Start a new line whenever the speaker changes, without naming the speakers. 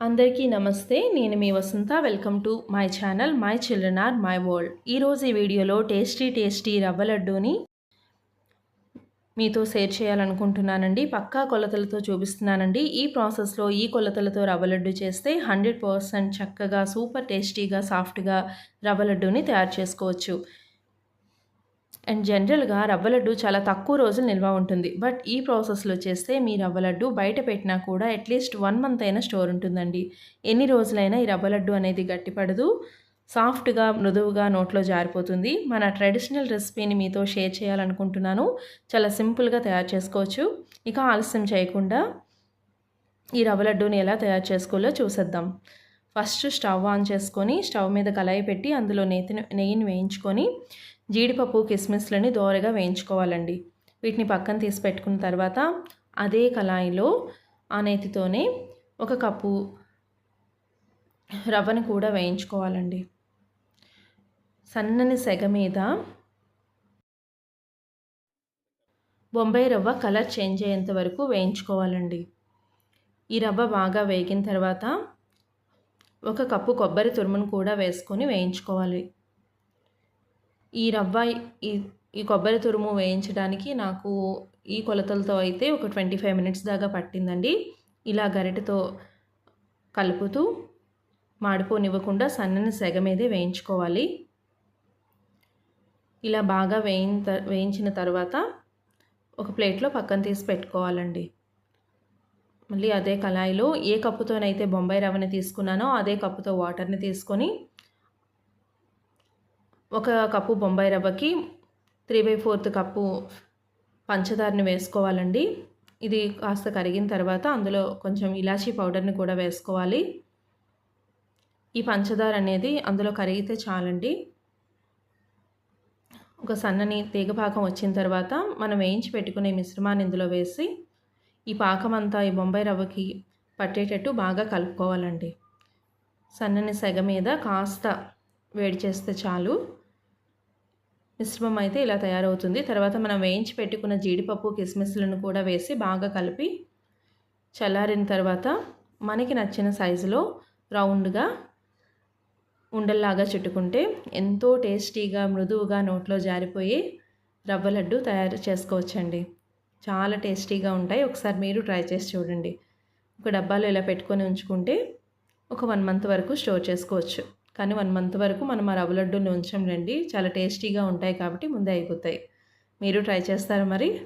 అందరికీ నమస్తే నేను మీ Vasantha. Welcome to my channel my children are my world. ఈరోజు ఈ వీడియోలో టేస్టీ టేస్టీ రవ్వ లడ్డూని మీతో షేర్ చేయాలనుకుంటున్నానండి. పక్కా కొలతలతో చూపిస్తున్నానండి. ఈ ప్రాసెస్లో ఈ కొలతలతో రవ్వ లడ్డు చేస్తే హండ్రెడ్ పర్సెంట్ చక్కగా సూపర్ టేస్టీగా సాఫ్ట్గా రవ్వ లడ్డూని తయారు చేసుకోవచ్చు. అండ్ జనరల్గా రవ్వ లడ్డు చాలా తక్కువ రోజులు నిల్వ ఉంటుంది. బట్ ఈ ప్రాసెస్లో చేస్తే మీ రవ్వ లడ్డు బయట పెట్టినా కూడా అట్లీస్ట్ వన్ మంత్ అయినా స్టోర్ ఉంటుందండి. ఎన్ని రోజులైనా ఈ రవ్వ లడ్డు అనేది గట్టిపడదు. సాఫ్ట్గా మృదువుగా నోట్లో జారిపోతుంది. మన ట్రెడిషనల్ రెసిపీని మీతో షేర్ చేయాలనుకుంటున్నాను. చాలా సింపుల్గా తయారు చేసుకోవచ్చు. ఇక ఆలస్యం చేయకుండా ఈ రవ్వ లడ్డూని ఎలా తయారు చేసుకోవాలో చూసేద్దాం. ఫస్ట్ స్టవ్ ఆన్ చేసుకొని స్టవ్ మీద కళాయి పెట్టి అందులో నెయ్యిని నెయ్యిని వేయించుకొని జీడిపప్పు కిస్మిస్లని దోరగా వేయించుకోవాలండి. వీటిని పక్కన తీసి పెట్టుకున్న తర్వాత అదే కళాయిలో ఆ నేతితోనే ఒక కప్పు రవ్వని కూడా వేయించుకోవాలండి. సన్నని సెగ మీద బొంబాయి రవ్వ కలర్ చేంజ్ అయ్యేంత వరకు వేయించుకోవాలండి. ఈ రవ్వ బాగా వేగిన తర్వాత ఒక కప్పు కొబ్బరి తురుమును కూడా వేసుకొని వేయించుకోవాలి. ఈ రవ్వ ఈ ఈ కొబ్బరి తురుము వేయించడానికి నాకు ఈ కొలతలతో అయితే ఒక ట్వంటీ ఫైవ్ మినిట్స్ దాకా పట్టిందండి. ఇలా గరిటెతో కలుపుతూ మాడిపోనివ్వకుండా సన్నని సెగ మీదే వేయించుకోవాలి. ఇలా బాగా వేయిన వేయించిన తర్వాత ఒక ప్లేట్లో పక్కన తీసి పెట్టుకోవాలండి. మళ్ళీ అదే కళాయిలో ఏ కప్పుతోనైతే బొంబాయి రవ్వని తీసుకున్నానో అదే కప్పుతో వాటర్ని తీసుకొని ఒక కప్పు బొంబాయి రవ్వకి త్రీ బై ఫోర్త్ కప్పు పంచదారని వేసుకోవాలండి. ఇది కాస్త కరిగిన తర్వాత అందులో కొంచెం ఇలాచీ పౌడర్ని కూడా వేసుకోవాలి. ఈ పంచదార అనేది అందులో కరిగితే చాలండి. ఒక సన్నని తీగ భాగం వచ్చిన తర్వాత మనం వేయించి పెట్టుకునే మిశ్రమాన్ని ఇందులో వేసి ఈ పాకం అంతా ఈ బొంబాయి రవ్వకి పట్టేటట్టు బాగా కలుపుకోవాలండి. సన్నని సెగ మీద కాస్త వేడి చేస్తే చాలు. మిశ్రమం అయితే ఇలా తయారవుతుంది. తర్వాత మనం వేయించి పెట్టుకున్న జీడిపప్పు కిస్మిస్లను కూడా వేసి బాగా కలిపి చల్లారిన తర్వాత మనకి నచ్చిన సైజులో రౌండ్గా ఉండల్లాగా చుట్టుకుంటే ఎంతో టేస్టీగా మృదువుగా నోట్లో జారిపోయి రవ్వ లడ్డు తయారు చేసుకోవచ్చండి. చాలా టేస్టీగా ఉంటాయి. ఒకసారి మీరు ట్రై చేసి చూడండి. ఒక డబ్బాలో ఇలా పెట్టుకొని ఉంచుకుంటే ఒక వన్ మంత్ వరకు స్టోర్ చేసుకోవచ్చు. కానీ వన్ మంత్ వరకు మనం ఆ రవ్వ లడ్డూని ఉంచండి. చాలా టేస్టీగా ఉంటాయి కాబట్టి ముందే అయిపోతాయి. మీరు ట్రై చేస్తారు మరి?